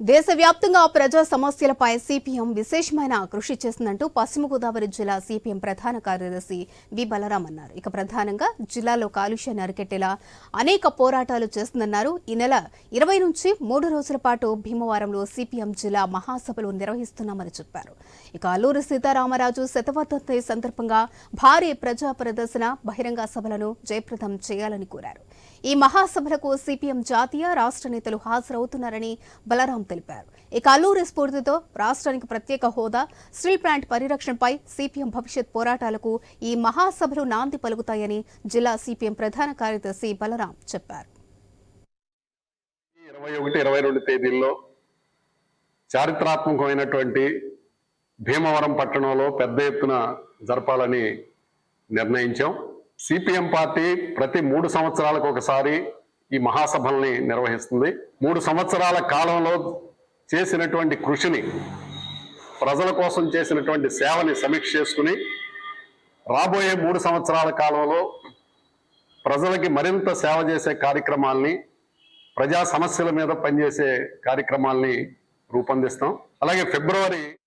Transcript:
దేశవ్యాప్తంగా ప్రజా సమస్యలపై సిపిఎం విశేషమైన కృషి చేసిందంటూ పశ్చిమ గోదావరి జిల్లా సిపిఎం ప్రధాన కార్యదర్శి వి. బలరాం అన్నారు. ఇక ప్రధానంగా జిల్లాలో కాలుష్యాన్ని అరికెట్టేలా అనేక పోరాటాలు చేస్తుందన్నారు. ఈ నెల ఇరవై నుంచి మూడు రోజుల పాటు భీమవరంలో సిపిఎం జిల్లా మహాసభలు నిర్వహిస్తున్నామని చెప్పారు. ఇక అల్లూరి సీతారామరాజు శతవర్ధంతి సందర్భంగా భారీ ప్రజా ప్రదర్శన బహిరంగ సభలను జయప్రదం చేయాలని కోరారు. ఈ మహాసభలకు సిపిఎం జాతీయ రాష్ట్ర నేతలు హాజరవుతున్నారని బలరాం తెలిపారు. ఇక అల్లూరి స్ఫూర్తితో రాష్ట్రానికి ప్రత్యేక హోదా స్టీల్ ప్లాంట్ పరిరక్షణపై సిపిఎం భవిష్యత్ పోరాటాలకు ఈ మహాసభలు నాంది పలుకుతాయని జిల్లా సిపిఎం ప్రధాన కార్యదర్శి బలరాం చెప్పారు. ఇరవై ఒకటి ఇరవై రెండు తేదీల్లో చారిత్రాత్మకమైనటువంటి భీమవరం పట్టణంలో పెద్ద ఎత్తున జరపాలని నిర్ణయించాం. సిపిఎం పార్టీ ప్రతి మూడు సంవత్సరాలకు ఒకసారి ఈ మహాసభల్ని నిర్వహిస్తుంది. మూడు సంవత్సరాల కాలంలో చేసినటువంటి కృషిని ప్రజల కోసం చేసినటువంటి సేవని సమీక్ష చేసుకుని రాబోయే మూడు సంవత్సరాల కాలంలో ప్రజలకి మరింత సేవ చేసే కార్యక్రమాల్ని ప్రజా సమస్యల మీద పనిచేసే కార్యక్రమాల్ని రూపొందిస్తాం. అలాగే ఫిబ్రవరి